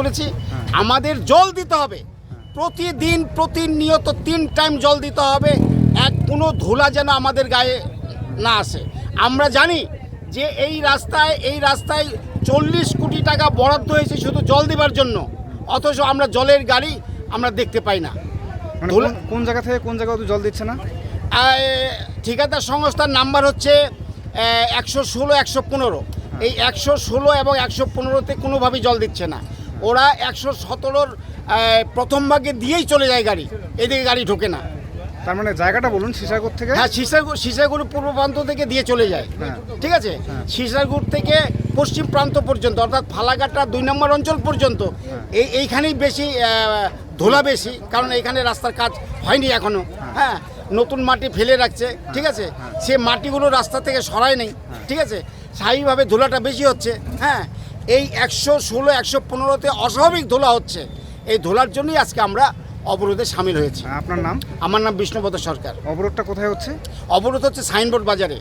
করেছি। আমাদের জল দিতে হবে। প্রতিদিন প্রতিনিয়ত তিন টাইম জল দিতে হবে। এক কোনো ধুলা যেন আমাদের গায়ে না আসে। আমরা জানি যে এই রাস্তায় এই রাস্তায় চল্লিশ কোটি টাকা বরাদ্দ হয়েছে শুধু জল দেবার জন্য। অথচ আমরা জলের গাড়ি আমরা দেখতে পাই না। মানে কোন- জায়গা থেকে কোন জায়গা জল দিচ্ছে না? ঠিকাদার সংস্থার নাম্বার হচ্ছে একশো ষোলো একশো পনেরো। এই একশো ষোলো এবং একশো পনেরোতে কোনোভাবেই জল দিচ্ছে না। ওরা একশো সতেরোর প্রথম ভাগে দিয়েই চলে যায় গাড়ি। এদিকে গাড়ি ঢোকে না। তার মানে জায়গাটা বলুন সিসাগর থেকে? হ্যাঁ সিসাগুড় সিসাগুড় পূর্ব প্রান্ত থেকে দিয়ে চলে যায়। হ্যাঁ। ঠিক আছে? সিসাগুড় থেকে পশ্চিম প্রান্ত পর্যন্ত অর্থাৎ ফালাকাটা দুই নম্বর অঞ্চল পর্যন্ত এই এইখানেই বেশি ধুলা বেশি কারণ এইখানে রাস্তার কাজ হয়নি এখনও। হ্যাঁ। নতুন মাটি ফেলে রাখছে ঠিক আছে? সে মাটিগুলো রাস্তা থেকে সরায় নেই ঠিক আছে? স্বাভাবিকভাবে ধুলাটা বেশি হচ্ছে হ্যাঁ? এই একশো ষোলো একশো পনেরোতে অস্বাভাবিক ধোলা হচ্ছে। এই ধোলার জন্যই আজকে আমরা অবরোধে সামিল হয়েছি। আপনার নাম? আমার নাম বিষ্ণুপদ সরকার। অবরোধটা কোথায় হচ্ছে? অবরোধ হচ্ছে সাইনবোর্ড বাজারে।